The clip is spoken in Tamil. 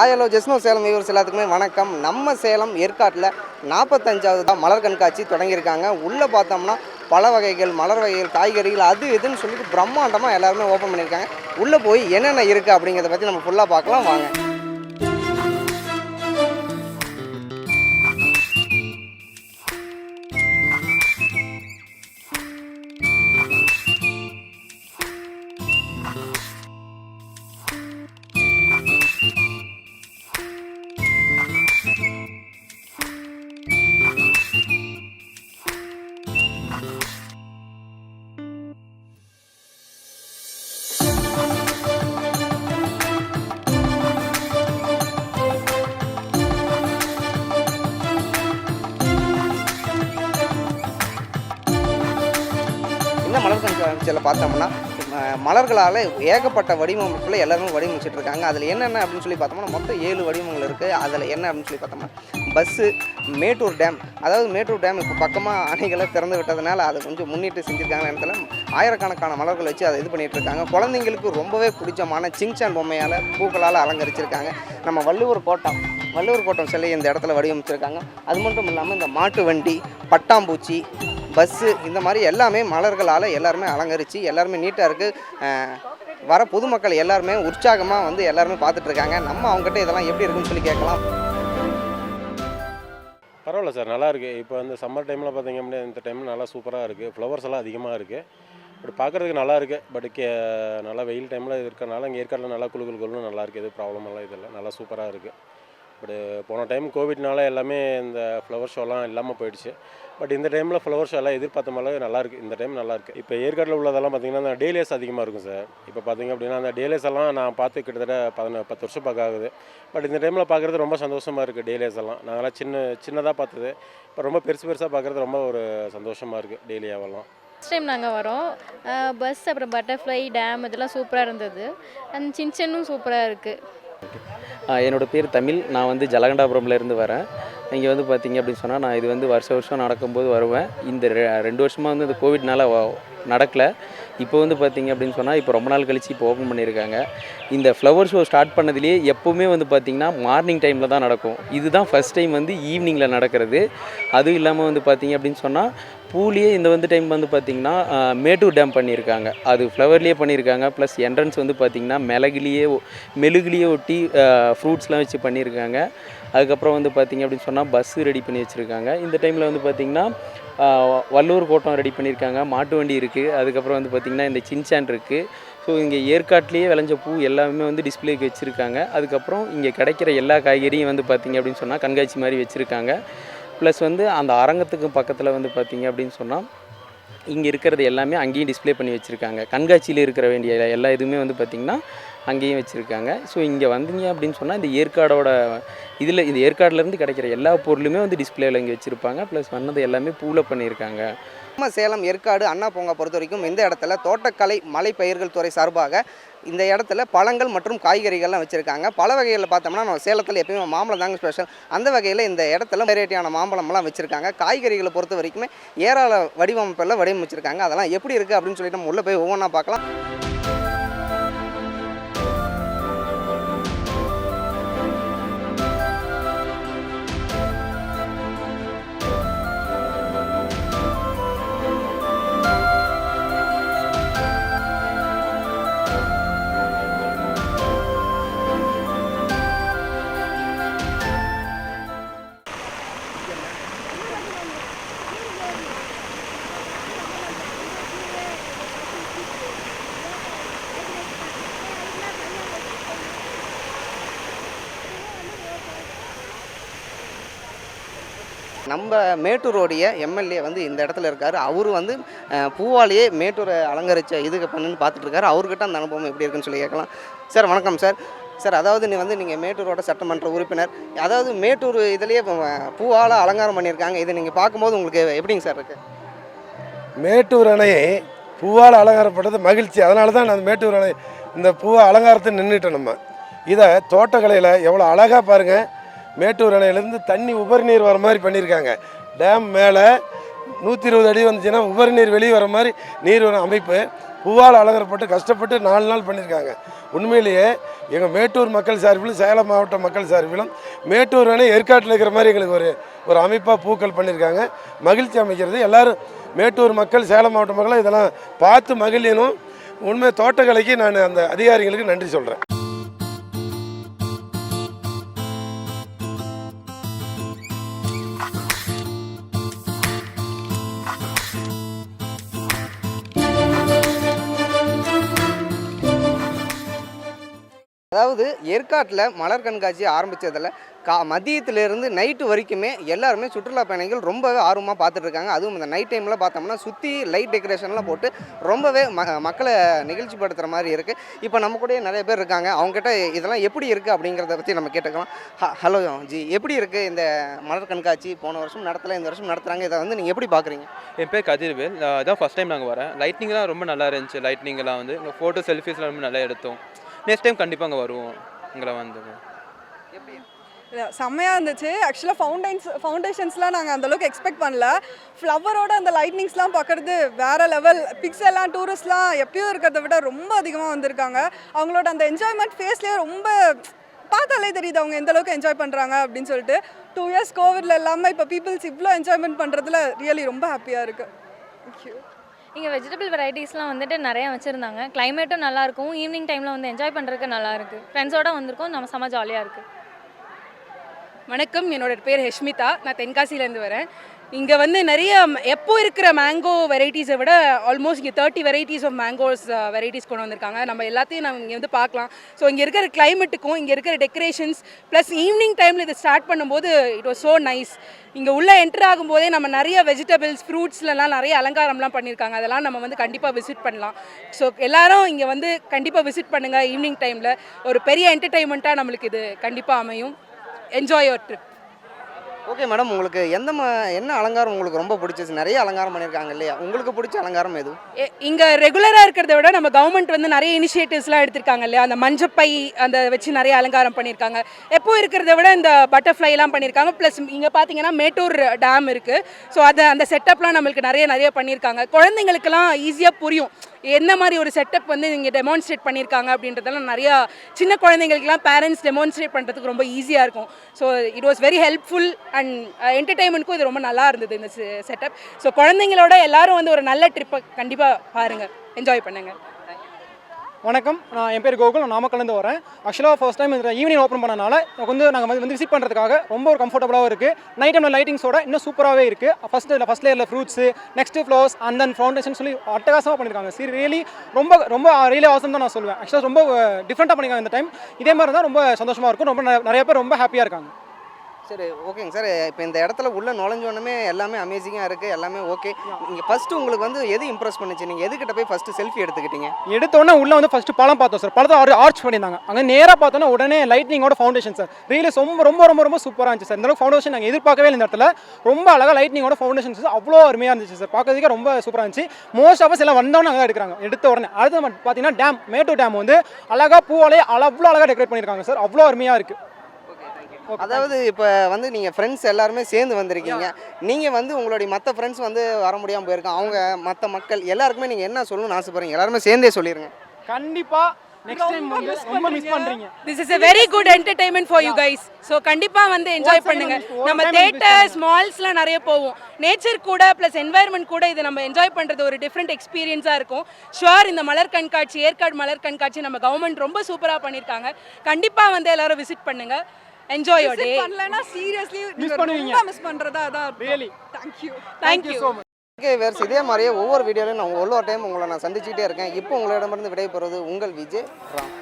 Hi hello Jesno Salem viewers எல்லாத்துக்குமே வணக்கம். நம்ம சேலம் ஏற்காட்டில் நாற்பத்தஞ்சாவது தான் மலர் கண்காட்சி தொடங்கியிருக்காங்க. உள்ளே பார்த்தோம்னா பல வகைகள் மலர் வகைகள் காய்கறிகள் அது இதுன்னு சொல்லிட்டு பிரம்மாண்டமாக எல்லாருமே ஓப்பன் பண்ணியிருக்காங்க. உள்ளே போய் என்னென்ன இருக்குது அப்படிங்கிறத பற்றி நம்ம ஃபுல்லாக பார்க்கலாம். வாங்க. பார்த்தோம்னா மலர்களால் ஏகப்பட்ட வடிவமைப்பில் எல்லாருமே வடிவமைச்சிட்டு இருக்காங்க அதில் என்னென்ன அப்படின்னு சொல்லி பார்த்தோம்னா மொத்தம் ஏழு வடிவங்கள் இருக்குது அதில் என்ன அப்படின்னு சொல்லி பார்த்தோம்னா பஸ்ஸு மேட்டூர் டேம் அதாவது மேட்டூர் டேம் இப்போ பக்கமாக அணைகளை திறந்து விட்டதுனால அதை கொஞ்சம் முன்னிட்டு செஞ்சுருக்காங்க இடத்துல. ஆயிரக்கணக்கான மலர்கள் வச்சு அதை இது பண்ணிகிட்டு இருக்காங்க குழந்தைங்களுக்கு ரொம்பவே பிடிச்சமான சிங்சான் பொம்மையால் பூக்களால் அலங்கரிச்சிருக்காங்க. நம்ம வள்ளுவர் கோட்டம் வள்ளுவர் கோட்டம் சிலை இந்த இடத்துல வடிவமைச்சிருக்காங்க. அது மட்டும் இல்லாமல் இந்த மாட்டு வண்டி பட்டாம்பூச்சி பஸ்ஸு இந்த மாதிரி எல்லாமே மலர்களால் எல்லாருமே அலங்கரித்து எல்லாருமே நீட்டாக இருக்குது வர பொதுமக்கள் எல்லாருமே உற்சாகமாக வந்து எல்லாருமே பார்த்துட்ருக்காங்க நம்ம அவங்ககிட்ட இதெல்லாம் எப்படி இருக்குன்னு சொல்லி கேட்கலாம். பரவாயில்ல சார் நல்லா இருக்குது இப்போ வந்து சம்மர் டைமில் பார்த்தீங்க அப்படின்னா இந்த டைமில் நல்லா சூப்பராக இருக்குது ஃப்ளவர்ஸ் எல்லாம் அதிகமாக இருக்குது பட் பார்க்குறதுக்கு நல்லா இருக்குது பட் கே நல்லா வெயில் டைமில் இருக்கிறனால இங்கே ஏற்காட்டில் நல்லா குழு குழு நல்லா இருக்குது எதுவும் ப்ராப்ளம் எல்லாம் நல்லா சூப்பராக இருக்குது பட் போன டைம் கோவிட்னால எல்லாமே இந்த ஃப்ளவர் ஷோலாம் இல்லாமல் போயிடுச்சு. பட் இந்த டைமில் ஃப்ளவர் ஷோ எல்லாம் எதிர்பார்த்த மாதிரி நல்லாயிருக்கு இந்த டைம் நல்லாயிருக்கு இப்போ ஏற்காட்டில் உள்ளதெல்லாம் பார்த்திங்கன்னா அந்த டேலேஸ் அதிகமாக இருக்கும் சார் இப்போ பார்த்தீங்க அப்படின்னா அந்த டேலேஸ் எல்லாம் நான் பார்த்து கிட்டத்தட்ட பதின பத்து வருஷம் பார்க்க ஆகுது. பட் இந்த டைமில் பார்க்குறது ரொம்ப சந்தோஷமாக இருக்குது டேலேஸ் எல்லாம். நாங்களாம் சின்ன சின்னதாக பார்த்தது. இப்போ ரொம்ப பெருசு பெருசாக பார்க்குறது ரொம்ப ஒரு சந்தோஷமாக இருக்குது டெய்லியாவெல்லாம் ஃபஸ்ட் டைம் நாங்கள் வரோம். பஸ் அப்புறம் பட்டர்ஃப்ளை டேம் இதெல்லாம் சூப்பராக இருந்தது. அண்ட் சின்சனும் சூப்பராக இருக்குது என்னோடய என்னோட பேர் தமிழ். நான் வந்து ஜலகண்டாபுரம்லேருந்து வரேன். இங்கே வந்து பார்த்தீங்க அப்படின்னு சொன்னால் நான் இது வந்து வருஷ வருஷம் நடக்கும்போது வருவேன். இந்த ரெ- ரெண்டு வருஷமாக வந்து இந்த கோவிட்னால நடக்கலை நடக்கல. இப்போ வந்து பார்த்திங்க அப்படின்னு சொன்னால் இப்போ ரொம்ப நாள் கழிச்சு இப்போ ஓப்பன் பண்ணியிருக்காங்க. இந்த ஃப்ளவர் ஷோ ஸ்டார்ட் பண்ணதுலேயே எப்போவுமே வந்து பார்த்திங்கன்னா மார்னிங் டைமில் தான் நடக்கும். இதுதான் ஃபஸ்ட் டைம் வந்து ஈவினிங்கில் நடக்கிறது. அதுவும் இல்லாமல் வந்து பார்த்தீங்க அப்படின்னு சொன்னால் பூலேயே இந்த வந்து டைம் வந்து பார்த்திங்கன்னா மேட்டூர் டேம் பண்ணியிருக்காங்க. அது ஃப்ளவர்லேயே பண்ணியிருக்காங்க. ப்ளஸ் என்ட்ரன்ஸ் வந்து பார்த்திங்கன்னா மிளகுலேயே ஒ- மெழுகுலேயே ஒட்டி ஃப்ரூட்ஸ்லாம் வச்சு பண்ணியிருக்காங்க. அதுக்கப்புறம் வந்து பார்த்திங்க அப்படின்னு சொன்னால் பஸ்ஸு ரெடி பண்ணி வச்சுருக்காங்க. இந்த டைமில் வந்து பார்த்திங்கன்னா வல்லூர் வள்ளூர் கோட்டம் ரெடி பண்ணியிருக்காங்க. மாட்டு வண்டி இருக்குது அதுக்கப்புறம் வந்து பார்த்திங்கன்னா இந்த சின்சான் இருக்குது ஸோ இங்கே ஏற்காட்டிலேயே விளைஞ்ச பூ எல்லாமே வந்து டிஸ்பிளேக்கு வச்சுருக்காங்க. அதுக்கப்புறம் இங்கே கிடைக்கிற எல்லா காய்கறியும் வந்து பார்த்திங்க அப்படின்னு சொன்னால் கண்காட்சி மாதிரி வச்சுருக்காங்க. ப்ளஸ் வந்து அந்த அரங்கத்துக்கு பக்கத்தில் வந்து பார்த்திங்க அப்படின்னு சொன்னால் இங்கே இருக்கிறது எல்லாமே அங்கேயும் டிஸ்ப்ளே பண்ணி வச்சுருக்காங்க. கண்காட்சியில் இருக்கிற வேண்டிய எல்லா இதுவுமே வந்து பார்த்திங்கன்னா அங்கேயும் வச்சுருக்காங்க. ஸோ இங்கே வந்தீங்க அப்படின்னு சொன்னால் இந்த ஏற்காடோட இதில் இந்த ஏற்காடுலேருந்து கிடைக்கிற எல்லா பொருளுமே வந்து டிஸ்பிளேயில் இங்கே வச்சுருப்பாங்க. ப்ளஸ் வந்தது எல்லாமே பூவில் பண்ணியிருக்காங்க. நம்ம சேலம் ஏற்காடு அண்ணா பூங்கா பொறுத்த வரைக்கும் இந்த இடத்துல தோட்டக்கலை மலை பயிர்கள் துறை சார்பாக இந்த இடத்துல பழங்கள் மற்றும் காய்கறிகள்லாம் வச்சுருக்காங்க. பல வகைகளில் பார்த்தோம்னா நம்ம சேலத்தில் எப்பயுமே மாம்பழம் தாங்க ஸ்பெஷல் அந்த வகையில் இந்த இடத்துல வெரைட்டியான மாம்பழம்லாம் வச்சுருக்காங்க. காய்கறிகளை பொறுத்த வரைக்குமே ஏராள வடிவமைப்பெல்லாம் வடிவமைச்சிருக்காங்க. அதெல்லாம் எப்படி இருக்குது அப்படின்னு சொல்லிட்டு நம்ம உள்ளே போய் ஒவ்வொன்றா பார்க்கலாம். நம்ம மேட்டூரோடைய எம்எல்ஏ வந்து இந்த இடத்துல இருக்கார். அவர் வந்து பூவாலேயே மேட்டூரை அலங்கரித்த இதுக்கு பண்ணுன்னு பார்த்துட்ருக்காரு. அவர்கிட்ட அந்த அனுபவம் எப்படி இருக்குன்னு சொல்லி கேட்கலாம். சார் வணக்கம் சார். சார் அதாவது நீ வந்து நீங்கள் மேட்டூரோட சட்டமன்ற உறுப்பினர். அதாவது மேட்டூர் இதுலேயே பூவால் அலங்காரம் பண்ணியிருக்காங்க. இதை நீங்கள் பார்க்கும்போது உங்களுக்கு எப்படிங்க சார் இருக்குது மேட்டூர் அணையை பூவால் அலங்காரப்பட்டது மகிழ்ச்சி. அதனால தான் நான் மேட்டூர் அணை இந்த பூவை அலங்காரத்தை நின்றுட்டேன் நம்ம. இதை தோட்டக்கலையில் எவ்வளோ அழகாக பாருங்கள் மேட்டூர் அணையிலேருந்து தண்ணி உபரி நீர் வர மாதிரி பண்ணியிருக்காங்க. டேம் மேலே நூற்றி இருபது அடி வந்துச்சுன்னா உபரி நீர் வெளியே வர மாதிரி நீர் வர அமைப்பு. பூவால் அலங்கரப்பட்டு கஷ்டப்பட்டு நாலு நாள் பண்ணியிருக்காங்க. உண்மையிலேயே எங்கள் மேட்டூர் மக்கள் சார்பிலும் சேலம் மாவட்ட மக்கள் சார்பிலும் மேட்டூர் அணை ஏற்காட்டில் இருக்கிற மாதிரி எங்களுக்கு ஒரு ஒரு அமைப்பாக பூக்கள் பண்ணியிருக்காங்க. மகிழ்ச்சி அமைக்கிறது. எல்லாரும் மேட்டூர் மக்கள் சேலம் மாவட்ட மக்களும் இதெல்லாம் பார்த்து மகிழினும். உண்மை தோட்டக்கலைக்கு நான் அந்த அதிகாரிகளுக்கு நன்றி சொல்கிறேன் அதாவது ஏற்காட்டில் மலர் கண்காட்சி ஆரம்பித்ததில் கா மதியத்திலேருந்து நைட்டு வரைக்குமே எல்லாருமே சுற்றுலா பயணிகள் ரொம்பவே ஆர்வமாக பார்த்துட்ருக்காங்க அதுவும் இந்த நைட் டைமில் பார்த்தோம்னா சுற்றி லைட் டெக்கரேஷன்லாம் போட்டு ரொம்பவே ம மக்களை நிகழ்ச்சிப்படுத்துகிற மாதிரி இருக்குது இப்போ நம்ம கூட நிறைய பேர் இருக்காங்க. அவங்ககிட்ட இதெல்லாம் எப்படி இருக்குது அப்படிங்கிறத பற்றி நம்ம கேட்டுக்கலாம். ஹ- ஹலோ ஜி எப்படி இருக்குது இந்த மலர் கண்காட்சி? போன வருஷம் நடத்தலை இந்த வருஷம் நடத்துகிறாங்க இதை வந்து நீங்கள் எப்படி பார்க்குறீங்க? என் பேர் கதிர்வேல் இதான் ஃபஸ்ட் டைம் நாங்கள் வரேன். லைட்னிங்லாம் ரொம்ப நல்லா இருந்துச்சு. லைட்னிங்லாம் வந்து ஃபோட்டோ செல்ஃபீஸ்லாம் ரொம்ப நல்லா எடுத்தோம். நெக்ஸ்ட் டைம் கண்டிப்பாக அங்கே வருவோம். உங்களை வந்து. எப்படி? செம்மையா இருந்துச்சு. ஆக்சுவலாக ஃபவுண்டைன்ஸ் ஃபவுண்டேஷன்ஸ்லாம் நாங்கள் அந்தளவுக்கு எக்ஸ்பெக்ட் பண்ணல. ஃப்ளவரோட அந்த லைட்னிங்ஸ்லாம் பார்க்குறது வேறு லெவல் பிக்ஸ் எல்லாம் டூரிஸ்ட்லாம் எப்பயும் இருக்கிறத விட ரொம்ப அதிகமாக வந்திருக்காங்க. அவங்களோட அந்த என்ஜாய்மெண்ட் ஃபேஸ்லேயே ரொம்ப பார்த்தாலே தெரியுது அவங்க எந்த அளவுக்கு என்ஜாய் பண்ணுறாங்க அப்படின்னு சொல்லிட்டு. டூ இயர்ஸ் கோவிட்ல இல்லாமல் இப்போ பீப்புள்ஸ் இவ்வளோ என்ஜாய்மெண்ட் பண்ணுறதுல ரியலி ரொம்ப ஹாப்பியாக இருக்குது தேங்க்யூ இங்கே வெஜிடபிள் வெரைட்டிஸ்லாம் வந்துட்டு நிறையா வச்சுருந்தாங்க. கிளைமேட்டும் நல்லாயிருக்கும் ஈவினிங் டைமில் வந்து என்ஜாய் பண்ணுறதுக்கு நல்லாயிருக்கு ஃப்ரெண்ட்ஸோடு வந்திருக்கோம். நம்ம செம்ம ஜாலியாக இருக்குது வணக்கம். என்னோட பேர் ஹெஷ்மிதா. நான் தென்காசியிலேருந்து வரேன். இங்கே வந்து நிறைய எப்போ இருக்கிற மேங்கோ வெரைட்டிஸை விட ஆல்மோஸ்ட் இங்கே thirty varieties of mangoes varieties கொண்டு வந்திருக்காங்க. நம்ம எல்லாத்தையும் நம்ம இங்கே வந்து பார்க்கலாம். ஸோ இங்கே இருக்கிற கிளைமேட்டுக்கும் இங்கே இருக்கிற டெக்கரேஷன்ஸ் ப்ளஸ் ஈவினிங் டைமில் இதை ஸ்டார்ட் பண்ணும்போது இட் வாஸ் ஸோ நைஸ் இங்கே உள்ளே என்டர் ஆகும்போதே நம்ம நிறைய வெஜிடபிள்ஸ் ஃப்ரூட்ஸ்லலாம் நிறைய அலங்காரம்லாம் பண்ணியிருக்காங்க அதெல்லாம் நம்ம வந்து கண்டிப்பாக விசிட் பண்ணலாம். ஸோ எல்லாரும் இங்கே வந்து கண்டிப்பாக விசிட் பண்ணுங்கள் ஈவினிங் டைமில் ஒரு பெரிய என்டர்டைன்மெண்ட்டாக நம்மளுக்கு இது கண்டிப்பாக அமையும். Enjoy your trip okay madam உங்களுக்கு எந்த என்ன அலங்காரம் உங்களுக்கு ரொம்ப பிடிச்சது நிறைய அலங்காரம் பண்ணியிருக்காங்க இல்லையா? உங்களுக்கு பிடிச்ச அலங்காரம் எது? இங்கே ரெகுலராக இருக்கிறத விட நம்ம கவர்மெண்ட் வந்து நிறைய இனிஷியேட்டிவ்ஸ்லாம் எடுத்திருக்காங்க இல்லையா? அந்த மஞ்சப்பை அந்த வச்சு நிறைய அலங்காரம் பண்ணியிருக்காங்க. எப்போ இருக்கிறத விட இந்த பட்டர்ஃப்ளைலாம் பண்ணியிருக்காங்க. ப்ளஸ் இங்கே பார்த்தீங்கன்னா மேட்டூர் டேம் இருக்குது ஸோ அதை அந்த செட்டப்லாம் நம்மளுக்கு நிறைய நிறைய பண்ணியிருக்காங்க. குழந்தைங்களுக்கெல்லாம் ஈஸியாக புரியும். என்ன மாதிரி ஒரு செட்டப் வந்து இங்கே டெமான்ஸ்ட்ரேட் பண்ணியிருக்காங்க அப்படின்றதெல்லாம் நிறையா சின்ன குழந்தைங்களுக்குலாம் பேரண்ட்ஸ் டெமான்ஸ்ட்ரேட் பண்ணுறதுக்கு ரொம்ப ஈஸியாக இருக்கும். So it was very helpful and என்டர்டைன்மெண்ட்க்கும் இது ரொம்ப நல்லா இருந்தது இந்த செட்டப் ஸோ குழந்தைங்களோட எல்லாரும் வந்து ஒரு நல்ல ட்ரிப்பை கண்டிப்பாக பாருங்கள் என்ஜாய் பண்ணுங்கள் வணக்கம். நான் என் பேர் கோகுல். நான் நாமக்கல்லேருந்து வரேன் ஆக்சுவலாக ஃபர்ஸ்ட் டைம் இந்த ஈவினிங் ஓப்பன் பண்ணனால எனக்கு வந்து நாங்கள் வந்து விசிட் பண்ணுறதுக்காக ரொம்ப ஒரு கம்ஃபர்டபுளாகவும் இருக்குது நைட் டைமில் லைட்டிங்ஸோட இன்னும் சூப்பராகவே இருக்குது ஃபஸ்ட்டு இல்லை ஃபஸ்ட் லேயரில் fruits next flowers and then foundation சொல்லி அட்டகாசமாக பண்ணியிருக்காங்க சரி ரியலி ரொம்ப ரொம்ப ah, ரியலி அவசரம் தான் நான் சொல்லுவேன் ஆக்சுவலாக ரொம்ப ah, டிஃப்ரெண்ட்டாக பண்ணியிருக்காங்க இந்த டைம் இதே மாதிரி தான் ரொம்ப சந்தோஷமாக இருக்கும். ரொம்ப நிறைய பேர் ரொம்ப ஹாப்பியாக இருக்காங்க. சரி ஓகேங்க சார். இப்போ இந்த இடத்துல உள்ள நுழைஞ்சோடனே எல்லாமே அமேசிங்காக இருக்குது எல்லாமே ஓகே நீங்கள் ஃபஸ்ட்டு உங்களுக்கு வந்து எது இம்ப்ரெஸ் பண்ணுச்சு? நீங்கள் எதுக்கிட்ட போய் ஃபஸ்ட்டு செல்ஃபி எடுத்துக்கிட்டீங்க? எடுத்தோடனே உள்ள வந்து ஃபர்ஸ்ட் பழம் பார்த்தோம் சார். பழத்தை ஆர் ஆர்ச் பண்ணியிருந்தாங்க. அங்கே நேராக பார்த்தோன்னா உடனே லைட்னிங்கோட ஃபவுண்டேஷன் சார். ரியலி ரொம்ப ரொம்ப ரொம்ப ரொம்ப சூப்பராக இருந்துச்சு சார். இந்த அளவுக்கு ஃபவுண்டேஷன் நாங்கள் எதிர்பார்க்கவே இல்லை இந்த இடத்துல. ரொம்ப அழகாக லைட்னிங்கோட ஃபவுண்டேஷன்ஸ் அவ்வளோ அருமையாக இருந்துச்சு சார். பார்க்கறதுக்கே ரொம்ப சூப்பராக இருந்துச்சு. மோஸ்ட் ஆஃப் எல்லாம் வந்தவொடனே அங்கே எடுக்கிறாங்க. எடுத்த உடனே. அடுத்து பார்த்தீங்கன்னா டேம் மேட்டூர் டேம் வந்து அழகாக பூவாலே அவ்வளோ அழகாக டெக்கரேட் பண்ணியிருக்காங்க சார். அவ்வளோ அருமையாக இருக்குது அதாவது இப்போ வந்து நீங்கள் ஃப்ரெண்ட்ஸ் எல்லாருமே சேர்ந்து வந்திருக்கீங்க. நீங்கள் வந்து உங்களுடைய மற்ற ஃப்ரெண்ட்ஸ் வந்து வர முடியாமல் போயிருக்காங்க அவங்க மற்ற மக்கள் எல்லாருக்குமே நீங்கள் என்ன சொல்லணும்னு ஆசைப்படுறீங்க? எல்லாருமே சேர்ந்தே சொல்லிடுங்க கண்டிப்பாக நெக்ஸ்ட் டைம் வந்து ரொம்ப மிஸ் பண்ணுறீங்க this is a very good entertainment for you guys so கண்டிப்பாக வந்து என்ஜாய் பண்ணுங்க. நம்ம தேட்டர்ஸ் மால்ஸ்லாம் நிறைய போவோம். நேச்சர் கூட ப்ளஸ் என்வாயர்மெண்ட் கூட இது நம்ம என்ஜாய் பண்ணுறது ஒரு டிஃப்ரெண்ட் எக்ஸ்பீரியன்ஸாக இருக்கும். ஷுவர் இந்த மலர் கண்காட்சி ஏற்காடு மலர் கண்காட்சி நம்ம கவர்மெண்ட் ரொம்ப சூப்பராக பண்ணியிருக்காங்க கண்டிப்பாக வந்து எல்லாரும் விசிட் பண்ணுங்க. என்ஜாய் யோர் டே பண்ணலன்னா சீரியஸ்லி Miss பண்ணுவீங்க. ரொம்ப மிஸ் பண்ணுறதா அதான் really thank you thank you so much okay verse இதே மாதிரியே ஒவ்வொரு வீடியோலையும் நான் ஒவ்வொரு டைம் உங்களை நான் சந்திச்சுட்டே இருக்கேன். இப்போ உங்களிடமிருந்து விடைபெறுவது உங்கள் விஜய் ராம்.